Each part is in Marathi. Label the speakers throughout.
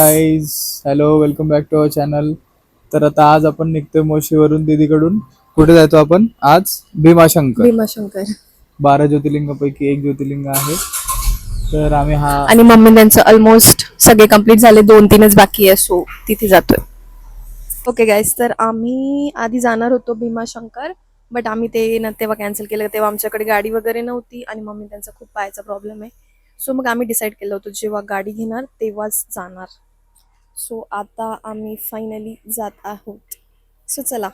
Speaker 1: Guys hello welcome back to our channel तर आता आज आपण निघतोय मोशीवरून दीदीकडून. कुठे जायचो आपण? आज भीमाशंकर.
Speaker 2: भीमाशंकर.
Speaker 1: बारा ज्योतिर्लिंगापैकी एक ज्योतिर्लिंग आहे. तर आम्ही हा
Speaker 2: आणि मम्मी त्यांचं ऑलमोस्ट सगळे कंप्लीट झाले. दोन तीनच बाकी आहे सो तिथे जातोय. ओके गाईज तर आम्ही आधी जाणार होतो भीमाशंकर बट आम्ही ते ना तेव्हा कॅन्सल केलं. तेव्हा आमच्याकडे गाडी वगैरे नव्हती आणि मम्मी त्यांचा खूप पायाचा प्रॉब्लेम आहे. सो मग आम्ही डिसाईड केलं होतं जेव्हा गाडी घेणार तेव्हाच जाणार. सो आता आम्ही फायनली जात आहोत. सो चला.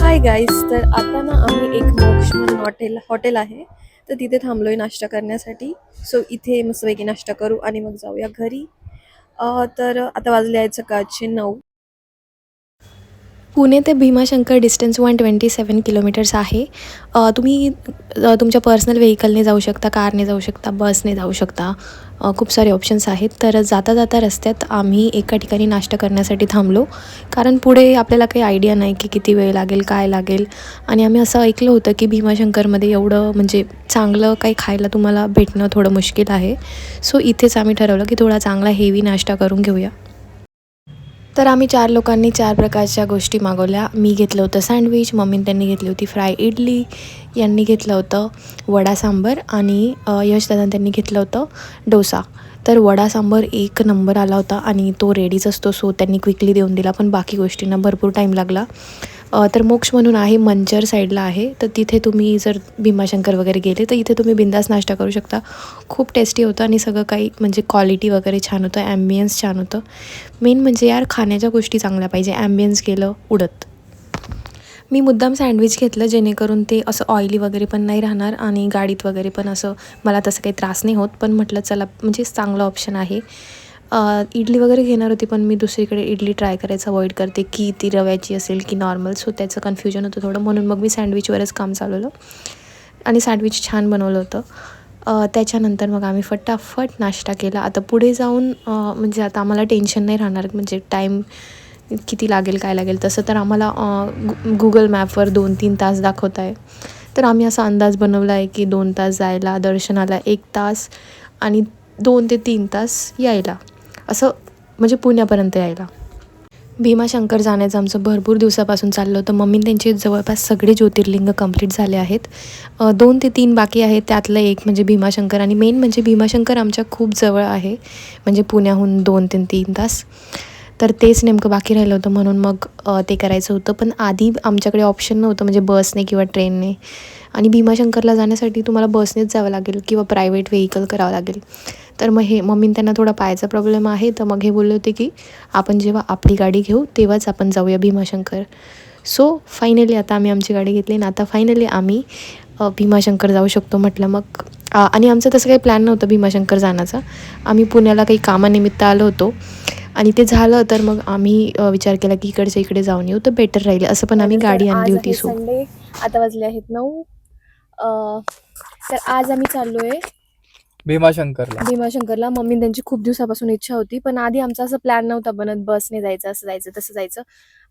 Speaker 2: हाय गाईज तर आता ना आम्ही एक मोक्ष म्हणून हॉटेल हॉटेल आहे. तर तिथे थांबलोय नाश्ता करण्यासाठी. सो इथे मस्तपैकी नाश्ता करू आणि मग जाऊया घरी. तर आता वाजले आहेत सकाळचे नऊ. पुणे ते Bhimashankar distance one twenty seven kilometres आहे तुम्ही तुमच्या पर्सनल व्हेकलने जाऊ शकता कारने जाऊ शकता बसने जाऊ शकता. खूप सारे ऑप्शन्स आहेत. तर जाता जाता रस्त्यात आम्ही एका ठिकाणी नाश्ता करण्यासाठी थांबलो. कारण पुढे आपल्याला काही आयडिया नाही की किती वेळ लागेल काय लागेल. आणि आम्ही असं ऐकलं होतं की भीमाशंकरमध्ये एवढं म्हणजे चांगलं काही खायला तुम्हाला भेटणं थोडं मुश्किल आहे. सो इथेच आम्ही ठरवलं की थोडा चांगला हेवी नाश्ता करून घेऊया. तर आम्ही चार लोकांनी चार प्रकारच्या गोष्टी मागवल्या. मी घेतलं होतं सँडविच मम्मी त्यांनी घेतली होती फ्राय इडली यांनी घेतलं होतं वडा सांबर आणि अ, यशदादा त्यांनी घेतलं होतं डोसा. तर वडा सांबर एक नंबर आला होता आणि तो रेडीच असतो सो त्यांनी क्विकली देऊन दिला पण बाकी गोष्टींना भरपूर टाईम लागला. तर मोक्ष म्हणून आहे मंचर साईडला आहे. तर तिथे तुम्ही जर भीमाशंकर वगैरे गेले तर इथे तुम्ही बिंदास नाश्ता करू शकता. खूप टेस्टी होतं आणि सगळं काही म्हणजे क्वालिटी वगैरे छान होतं ॲम्बियन्स छान होतं. मेन म्हणजे यार खाण्याच्या गोष्टी चांगल्या पाहिजे ॲम्बियन्स गेलं उडत. मी मुद्दाम सँडविच घेतलं जेणेकरून ते असं ऑइली वगैरे पण नाही राहणार आणि गाडीत वगैरे पण असं मला तसं काही त्रास नाही होत. पण म्हटलं चला म्हणजे चांगलं ऑप्शन आहे. इडली वगैरे घेणार होती पण मी दुसरीकडे इडली ट्राय करायचं अवॉइड करते की ती रव्याची असेल की नॉर्मल सो त्याचं कन्फ्युजन होतं थोडं. म्हणून मग मी सँडविचवरच काम चालवलं. आणि सँडविच छान बनवलं होतं. त्याच्यानंतर मग आम्ही फटाफट नाश्ता केला. आता पुढे जाऊन म्हणजे आता आम्हाला टेन्शन नाही राहणार. म्हणजे टाईम किती लागेल काय लागेल तसं तर आम्हाला गु गुगल मॅपवर दोन तीन तास दाखवत आहे. तर आम्ही असा अंदाज बनवला आहे की दोन तास जायला दर्शनाला एक तास आणि दोन ते तीन तास यायला. असं म्हणजे पुण्यापर्यंत यायला. भीमाशंकर जाण्याचं आमचं भरपूर दिवसापासून चाललं होतं. मम्मी त्यांचे जवळपास सगळे ज्योतिर्लिंग कंप्लीट झाले आहेत. दोन ते तीन बाकी आहेत. त्यातलं एक म्हणजे भीमाशंकर आणि मेन म्हणजे भीमाशंकर आमच्या खूप जवळ आहे. म्हणजे पुण्याहून दोन ते तीन तास. तर तेच नेमकं बाकी राहिलं होतं म्हणून मग ते करायचं होतं. पण आधी आमच्याकडे ऑप्शन नव्हतं म्हणजे बसने किंवा ट्रेनने आणि भीमाशंकरला जाण्यासाठी तुम्हाला बसनेच जावं लागेल किंवा प्रायव्हेट व्हेकल करावं लागेल. तर मग हे मम्मीने त्यांना थोडा पायाचा प्रॉब्लेम आहे तर मग हे बोलले होते की आपण जेव्हा आपली गाडी घेऊ तेव्हाच आपण जाऊया भीमाशंकर. सो फायनली आता आम्ही आमची गाडी घेतली आणि आता फायनली आम्ही भीमाशंकर जाऊ शकतो म्हटलं मग. आणि आमचं तसं काही प्लॅन नव्हतं भीमाशंकर जाण्याचा. आम्ही पुण्याला काही कामानिमित्त आलो होतो. आणि ते झालं तर मग आम्ही विचार केला की इकडच्या इकडे जाऊन येऊ तर बेटर राहील. असं पण आम्ही गाडी आणली होती सो
Speaker 3: संडे आता वाजले आहेत नऊ. अं, तर आज आम्ही चाललोय
Speaker 1: भीमाशंकरला.
Speaker 3: भीमाशंकरला. मम्मी त्यांची खूप दिवसापासून इच्छा होती पण आधी आमचा असं प्लॅन नव्हता बनत बसने जायचं असं जायचं तसं जायचं.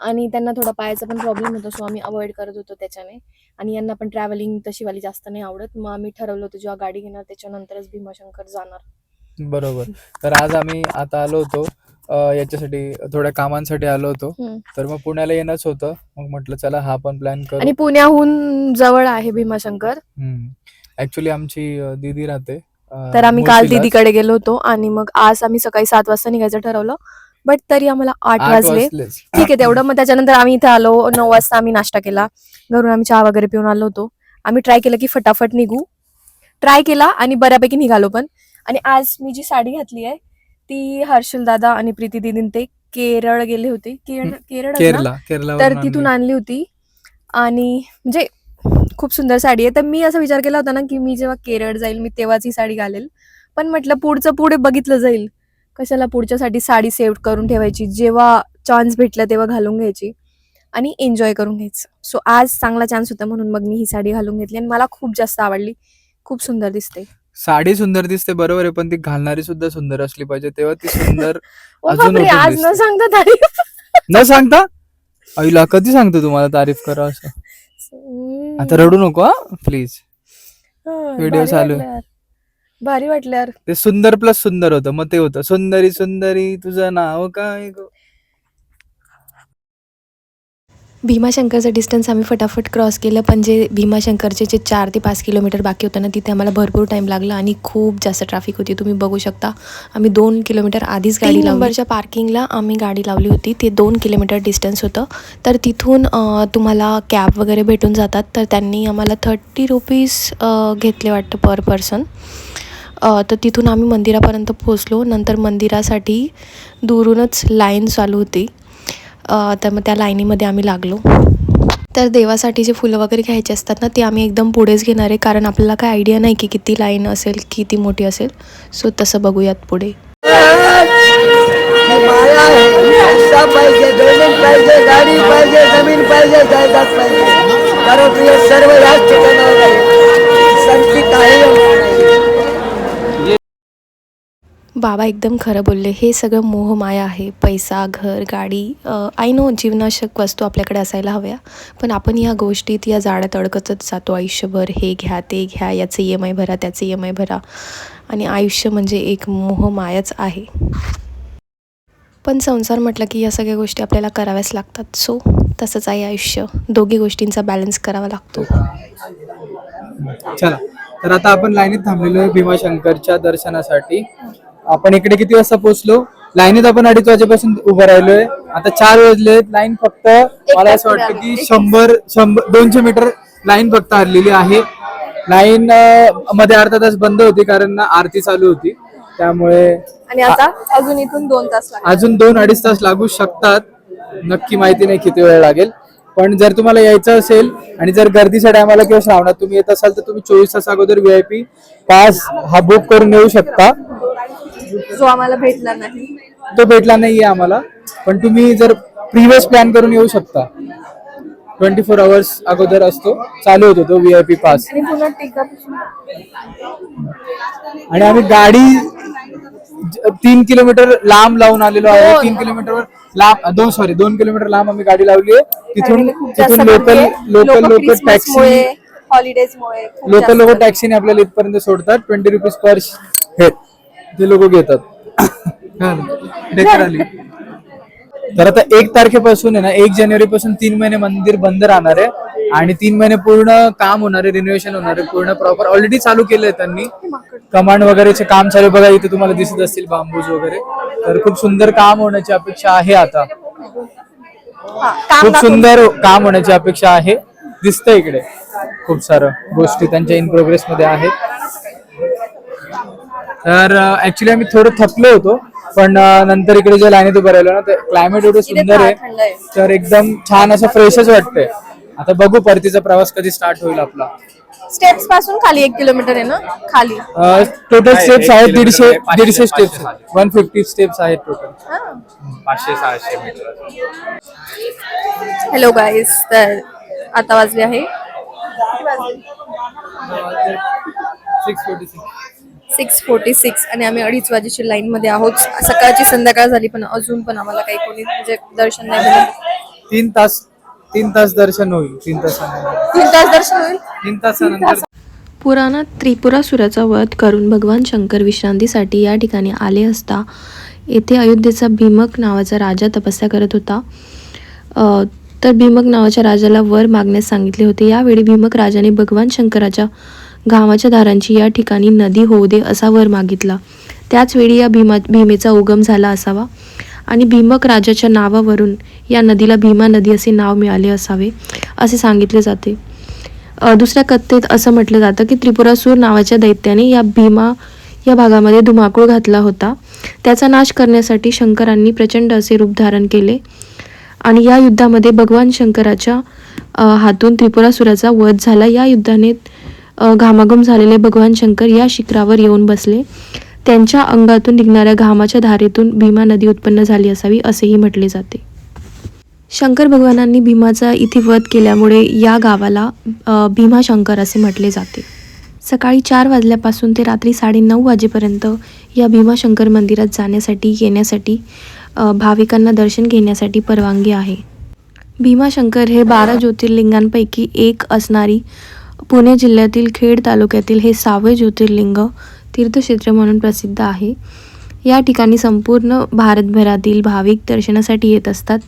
Speaker 3: आणि त्यांना थोडा पायाचा पण प्रॉब्लेम होता सो आम्ही अवॉइड करत होतो त्याच्याने. आणि यांना पण ट्रॅव्हलिंग तशी वाली जास्त नाही आवडत. मग आम्ही ठरवलं होतं जेव्हा गाडी घेणार त्याच्यानंतरच भीमाशंकर जाणार.
Speaker 1: बरोबर. तर आज आम्ही आता आलो होतो अ, याच्यासाठी थोड्या कामांसाठी आलो होतो.
Speaker 3: हम्म.
Speaker 1: तर मग पुण्याला येणंच होतं. मग म्हटलं चला हा पण प्लॅन करू.
Speaker 3: आणि पुण्याहून जवळ आहे भीमाशंकर?
Speaker 1: ऍक्च्युली आमची अ, दीदी राहते. अ,
Speaker 3: तर आम्ही काल
Speaker 1: मुळशीलाच.
Speaker 3: दीदीकडे गेलो होतो आणि मग आज आम्ही सकाळी सात वाजता निघायचं ठरवलं. बट तरी आम्हाला आठ
Speaker 1: आठ
Speaker 3: वाजले.
Speaker 1: वाजलेच.
Speaker 3: ठीक आहे तेवढं. मग त्याच्यानंतर आम्ही इथे आलो. नऊ वाजता आम्ही नाश्ता केला. घरून आम्ही चहा वगैरे पिऊन आलो होतो. आम्ही ट्राय केलं की फटाफट निघू. ट्राय केला आणि बऱ्यापैकी निघालो पण. आणि आज मी जी साडी घातली आहे ती हर्षल दादा आणि प्रीती दिदीन ते केरळ गेले होते. केरळ केरळ ना?
Speaker 1: केरला केरला
Speaker 3: तर तिथून आणली. होती. आणि म्हणजे खूप सुंदर साडी आहे. तर मी असा विचार केला होता ना की मी जेव्हा केरळ जाईल मी तेव्हाच ही साडी घालेल. पण म्हटलं पुढचं पुढे बघितलं जाईल. कशाला पुढच्यासाठी साडी सेव्ह करून ठेवायची? जेव्हा चान्स भेटला तेव्हा घालून घ्यायची आणि एन्जॉय करून घ्यायचं. सो आज चांगला चान्स होता म्हणून मग मी ही साडी घालून घेतली आणि मला खूप जास्त आवडली. खूप सुंदर दिसते.
Speaker 1: साडी सुंदर दिसते बरोबर आहे पण ती घालणारी सुद्धा सुंदर असली पाहिजे. तेव्हा ती सुंदर
Speaker 3: ओ
Speaker 1: अजून
Speaker 3: बापरे,
Speaker 1: उठून
Speaker 3: आज न
Speaker 1: दिसते.
Speaker 3: सांगता तारीफ.
Speaker 1: न सांगता? आईला कधी सांगतो तुम्हाला तारीफ करा असं?
Speaker 3: हम्म.
Speaker 1: आता रडू नको प्लीज
Speaker 3: हा, भारी
Speaker 1: चालू. आहे.
Speaker 3: वाटलं यार. भारी वाटलं यार.
Speaker 1: ते सुंदर प्लस सुंदर होतं मग ते होतं. सुंदरी सुंदरी तुझं नाव काय गो?
Speaker 2: भीमाशंकरचं डिस्टन्स आम्ही फटाफट क्रॉस केलं पण जे भीमाशंकरचे जे चार ते पाच किलोमीटर बाकी होतं ना तिथे आम्हाला भरपूर टाईम लागला आणि खूप जास्त ट्रॅफिक होती. तुम्ही बघू शकता आम्ही दोन किलोमीटर आधीच गाडी नंबरच्या पार्किंगला आम्ही गाडी लावली होती. ते दोन किलोमीटर डिस्टन्स होतं. तर तिथून तुम्हाला कॅब वगैरे भेटून जातात. तर त्यांनी आम्हाला थर्टी रुपीज घेतले वाटतं पर पर्सन तर तिथून आम्ही मंदिरापर्यंत पोचलो नंतर मंदिरासाठी दुरूनच लाईन चालू होती. तर मग त्या लाईनीमध्ये आम्ही लागलो. तर देवासाठी जे फुलं वगैरे घ्यायचे असतात ना ते आम्ही एकदम पुढेच घेणार आहे. कारण आपल्याला काय आयडिया नाही की किती लाईन असेल किती मोठी असेल. सो तसं बघूयात पुढे.
Speaker 4: सर्व याच आहे.
Speaker 2: बाबा एकदम खरं बोलले हे सगळं मोहमाया आहे. पैसा घर गाडी आय नो जीवनाशक वस्तू आपल्याकडे असायला हव्या पण आपण ह्या गोष्टीत या जाळ्यात अडकतच जातो. आयुष्यभर हे घ्या ते घ्या याचं ई एम आय भरा त्याचं ई एम आय भरा. आणि आयुष्य म्हणजे एक मोहमायाच आहे. पण संसार म्हटलं की या सगळ्या गोष्टी आपल्याला कराव्याच लागतात. सो तसंच आहे आयुष्य. दोघी गोष्टींचा बॅलन्स करावा लागतो.
Speaker 1: चला तर आता आपण लाईनीत थांबलेलो भीमाशंकरच्या दर्शनासाठी. आपण इकडे किती वाजता पोहोचलो? लाईनीत आपण अडीच वाजेपासून उभं राहिलोय. आता चार वाजले लाईन फक्त मला असं वाटतं की शंभर शंभर दोनशे मीटर लाईन फक्त हरलेली आहे. लाईन मध्ये अर्धा तास बंद होती कारण आरती चालू होती. त्यामुळे
Speaker 3: आणि आता? अजून इथून दोन तास
Speaker 1: अजून दोन अडीच तास लागू शकतात. नक्की माहिती नाही किती वेळ लागेल. पण जर तुम्हाला यायचं असेल आणि जर गर्दीच्या टायमाला किंवा श्रावणात तुम्ही येत असाल तर तुम्ही चोवीस तास अगोदर व्हीआयपी पास हा बुक करून येऊ शकता.
Speaker 3: जो आम्हाला भेटला नाही.
Speaker 1: तो भेटला नाहीये आम्हाला. पण तुम्ही जर प्रिव्हियस प्लॅन करून येऊ शकता. ट्वेंटी फोर आवर्स अगोदर असतो. चालू होतो तो व्हीआयपी पास
Speaker 3: आणि पुन्हा टिकअप
Speaker 1: आणि आम्ही गाडी ज- तीन किलोमीटर लांब लावून आलेलो आहे. तीन किलोमीटर लांब दोन सॉरी दोन किलोमीटर लांब आम्ही गाडी लावली आहे. तिथून
Speaker 3: खूप जास्त
Speaker 1: तिथून लोकल लोकल. लोक टॅक्सी
Speaker 3: हॉलिडेजमुळे खूप
Speaker 1: लोकल
Speaker 3: जास्त.
Speaker 1: लोक. टॅक्सीने आपल्याला इथपर्यंत सोडतात. ट्वेंटी रुपीज पर हेड ते लोक घेतात. हा आली. तर आता एक तारखेपासून आहे ना एक जानेवारी पासून तीन महिने मंदिर बंद राहणार आहे आणि तीन महिने पूर्ण काम होणार आहे रिनोव्हेशन होणार आहे पूर्ण प्रॉपर ऑलरेडी चालू केलंय त्यांनी. कमांड वगैरेचे काम चालू. बघा इथे तुम्हाला दिसत असतील बांबूज वगैरे. तर खूप सुंदर काम होण्याची अपेक्षा आहे आता. खूप सुंदर काम होण्याची अपेक्षा आहे. दिसतंय इकडे. खूप सारं गोष्टी त्यांच्या इन प्रोग्रेस मध्ये आहेत. तर ऍक्च्युली आम्ही थोडं थकलो होतो पण नंतर इकडे जे लाईनीत उभं राहिलो ना ते क्लायमेट एवढं सुंदर
Speaker 3: आहे.
Speaker 1: तर एकदम छान असं फ्रेशच वाटतंय. आता बघू परतीचा प्रवास कधी स्टार्ट होईल आपला.
Speaker 3: स्टेप्सपासून खाली एक किलोमीटर आहे ना? खाली.
Speaker 1: टोटल स्टेप्स आहेत दीडशे दीडशे स्टेप्स. वन फिफ्टी स्टेप्स आहेत टोटल.
Speaker 5: पाचशे सहाशे मीटर
Speaker 3: हॅलो गाईज तर आता वाजले आहे.
Speaker 1: Six forty six
Speaker 3: six forty six आणि आम्ही अडीच वाजेची लाईन मध्ये आहोत. सकाळची संध्याकाळ झाली पण अजून पण आम्हाला काही कोणी म्हणजे दर्शन नाही झालं.
Speaker 1: तीन तास तीन तास दर्शन होईल तीन तासानंतर.
Speaker 3: तीन तास दर्शन होईल?
Speaker 1: तीन तासानंतर.
Speaker 2: पुराणात त्रिपुरासुराचा वध करून भगवान शंकर विश्रांतीसाठी या ठिकाणी आले असता येथे अयोध्येचा भीमक नावाचा राजा तपस्या करत होता. अ, तर भीमक नावाच्या राजाला वर मागण्यास सांगितले होते. यावेळी भीमक राजाने भगवान शंकराच्या घामाच्या धारांची या ठिकाणी नदी होऊ दे असा वर मागितला. त्याचवेळी या भीमा भीमेचा उगम झाला असावा. आणि भीमक राजाच्या नावावरून या नदीला भीमा नदी असे नाव मिळाले असावे असे सांगितले जाते. दुसऱ्या कथेत असं म्हटलं जातं की त्रिपुरासूर नावाच्या दैत्याने या भीमा या भागामध्ये धुमाकूळ घातला होता. त्याचा नाश करण्यासाठी शंकरांनी प्रचंड असे रूप धारण केले. आणि या युद्धामध्ये भगवान शंकराच्या हातून त्रिपुरासुराचा वध झाला. या युद्धाने घामाघूम झालेले भगवान शंकर या शिखरावर येऊन बसले. त्यांच्या अंगातून निघणाऱ्या घामाच्या धारेतून भीमा नदी उत्पन्न झाली असावी असेही म्हटले जाते. शंकर भगवानांनी भीमाचा इथे वध केल्यामुळे या गावाला भीमा भीमाशंकर असे म्हटले जाते. सकाळी चार वाजल्यापासून ते रात्री साडेनऊ वाजेपर्यंत या भीमाशंकर मंदिरात जाण्यासाठी येण्यासाठी भाविकांना दर्शन घेण्यासाठी परवानगी आहे. भीमाशंकर हे बारा ज्योतिर्लिंगांपैकी एक असणारी पुणे जिल्ह्यातील खेड तालुक्यातील हे सावे ज्योतिर्लिंग तीर्थक्षेत्र म्हणून प्रसिद्ध आहे. या ठिकाणी संपूर्ण भारतभरातील भाविक दर्शनासाठी येत असतात.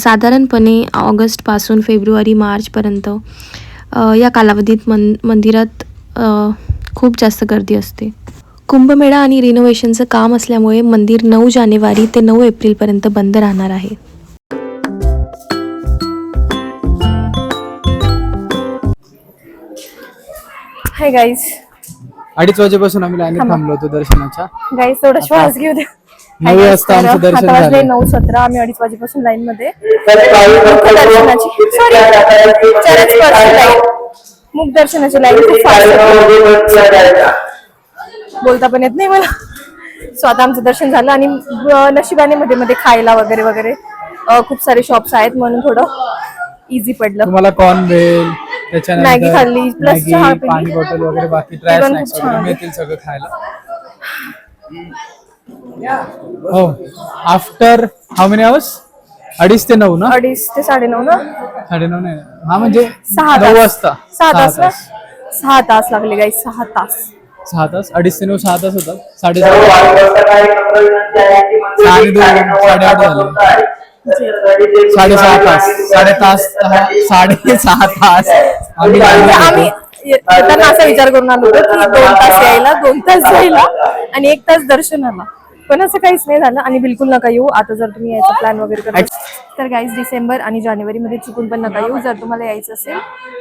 Speaker 2: साधारणपणे ऑगस्टपासून फेब्रुवारी मार्चपर्यंत या कालावधीत मन मंदिरात खूप जास्त गर्दी असते. कुंभमेळा आणि रिनोव्हेशनचं काम असल्यामुळे मंदिर नऊ जानेवारी ते नऊ एप्रिलपर्यंत बंद राहणार आहे.
Speaker 3: हाय गाईज
Speaker 1: अडीच वाजेपासून आम्ही लाईनीत थांबलो होतो दर्शनाच्या.
Speaker 3: गाईज थोडा श्वास घेऊ द्या
Speaker 1: नऊ वाजता आमचं दर्शन
Speaker 3: आता वाजले
Speaker 1: झालं.
Speaker 3: नऊ सतरा आम्ही अडीच वाजेपासून लाईन मध्ये. दर्शनाची सॉरी लाईन मुख दर्शनाची लाईन खूप फास्ट बोलता पण येत नाही मला. सो आता आमचं दर्शन झालं आणि अं, नशिबाने मध्ये मध्ये खायला वगैरे वगैरे अं, खूप सारे शॉप्स आहेत म्हणून थोडं इझी पडलं.
Speaker 1: तुम्हाला कॉर्न भेल त्याच्यानंतर
Speaker 3: मॅगी खाल्ली, plus
Speaker 1: मॅगी,
Speaker 3: चहा पिली.
Speaker 1: पाणी बॉटल वगैरे बाकी ड्राय
Speaker 3: पण
Speaker 1: स्नॅक्स वगैरे.
Speaker 3: छान.
Speaker 1: मिळतील सगळं खायला. हो. आफ्टर हाऊ मेनी आवर्स अडीच ते नऊ ना?
Speaker 3: अडीच ते साडेनऊ ना?
Speaker 1: साडेनऊ नाही. हा म्हणजे
Speaker 3: सहा
Speaker 1: नऊ वाजता.
Speaker 3: सहा तास ना? सहा तास लागले गाई सहा तास.
Speaker 1: सहा तास? अडीच ते नऊ सहा तास होतात. साडेसहा. सहा आणि दोन साडेआठ झाले. साडेसहा तास. साडे तास. साडे सहा तास. आम्ही
Speaker 3: येताना असा विचार करून आलो होतो की दोन तास यायला दोन तास जायला आणि एक तास दर्शनाला. पण असं काहीच नाही झालं आणि बिलकुल नका येऊ. आता जर तुम्ही यायचा प्लॅन वगैरे करत तर गाईज डिसेंबर आणि जानेवारी मध्ये चुकून पण नका येऊ. जर तुम्हाला यायचं असेल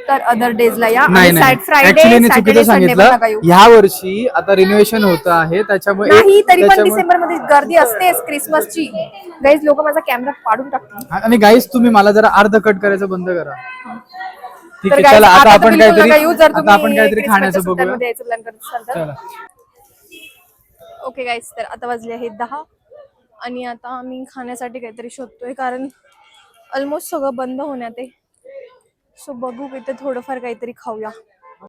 Speaker 3: तर अदर डेजला या.
Speaker 1: नाही नाही
Speaker 3: फ्रायडे सॅटर्डे संडे पण नका
Speaker 1: सांगितलं
Speaker 3: येऊ.
Speaker 1: ह्या वर्षी आता रिनोव्हेशन होत आहे. त्याच्यामुळे
Speaker 3: नाही तरी पण
Speaker 1: त्याच्यामुळे-
Speaker 3: डिसेंबरमध्ये गर्दी असतेच क्रिसमसची गाईज लोक माझा कॅमेरा पाडून टाकतील.
Speaker 1: आणि गाईस तुम्ही मला जरा अर्ध कट करायचं बंद करा. ठीक
Speaker 3: तर
Speaker 1: आहे
Speaker 3: guys,
Speaker 1: चला आता आपण
Speaker 3: बिलकुल
Speaker 1: काहीतरी
Speaker 3: येऊ. जर
Speaker 1: आता
Speaker 3: तुम्ही
Speaker 1: आपण काहीतरी खाण्याचं बघूया.
Speaker 3: सुट्ट्यांमध्ये यायचं प्लॅन करत असाल तर.
Speaker 1: चला.
Speaker 3: ओके गाईज तर आता वाजले आहेत दहा. आणि आता आम्ही खाण्यासाठी काहीतरी शोधतोय कारण ऑलमोस्ट सगळं बंद होण्यात आहे. सो बघू इथे थोडंफार काहीतरी खाऊया.